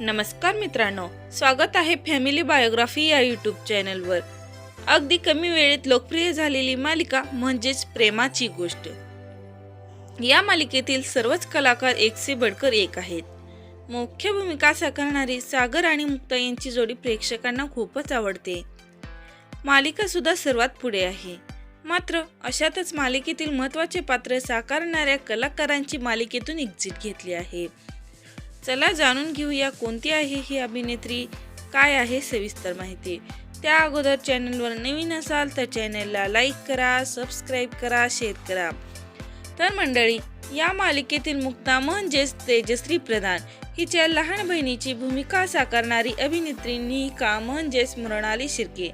नमस्कार मित्रांनो स्वागत आहे फॅमिली बायोग्राफी या यूट्यूब चॅनलवर. अगदी कमी वेळेत लोकप्रिय झालेली मालिका म्हणजेच प्रेमाची गोष्ट. या मालिकेतील सर्वच कलाकार एक से बडकर एक आहेत. मुख्य भूमिका साकारणारी सागर आणि मुक्ता यांची जोडी प्रेक्षकांना खूपच आवडते. मालिका सुद्धा सर्वात पुढे आहे. मात्र अशातच मालिकेतील महत्त्वाचे पात्र साकारणाऱ्या कलाकारांची मालिकेतून एक्झिट घेतली आहे. चला जाणून घेऊया कोणती आहे ही अभिनेत्री काय आहे सविस्तर माहिती. त्या अगोदर चॅनलवर नवीन असाल तर चॅनलला लाईक करा सबस्क्राईब करा शेअर करा. तर मंडळी या मालिकेतील मुक्ता म्हणजेच तेजश्री प्रधान. हिच्या लहान बहिणीची भूमिका साकारणारी अभिनेत्री निहिका म्हणजेच मृणाली शिर्के.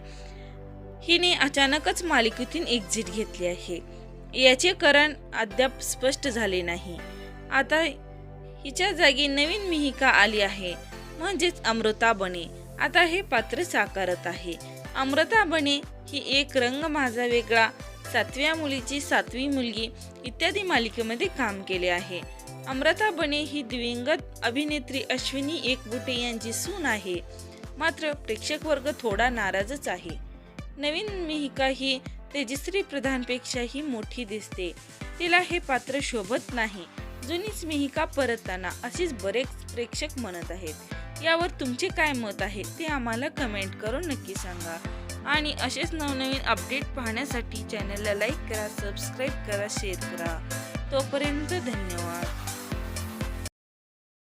हिने अचानकच मालिकेतून एक्झिट घेतली आहे. याचे कारण अद्याप स्पष्ट झाले नाही. आता हिच्या जागी नवीन मिहिका आली आहे. म्हणजेच अमृता बने. आता हे पात्र साकारत आहे. अमृता बने ही एक रंग माझा वेगळा सातव्या मुलीची सातवी मुलगी इत्यादी मालिकेमध्ये काम केले आहे. अमृता बने ही दिवंगत अभिनेत्री अश्विनी एकबुटे यांची सून आहे. मात्र प्रेक्षक वर्ग थोडा नाराजच आहे. नवीन मिहिका ही तेजश्री प्रधानपेक्षाही मोठी दिसते. तिला हे पात्र शोभत नाही. जुनीच मिहिका परतताना अशीच बरेच प्रेक्षक म्हणत आहेत. यावर तुमचे काय मत आहे ते आम्हाला कमेंट करून नक्की सांगा. आणि असेच नवनवीन अपडेट पाहण्यासाठी चॅनलला लाईक करा सबस्क्राईब करा शेअर करा. तोपर्यंत धन्यवाद.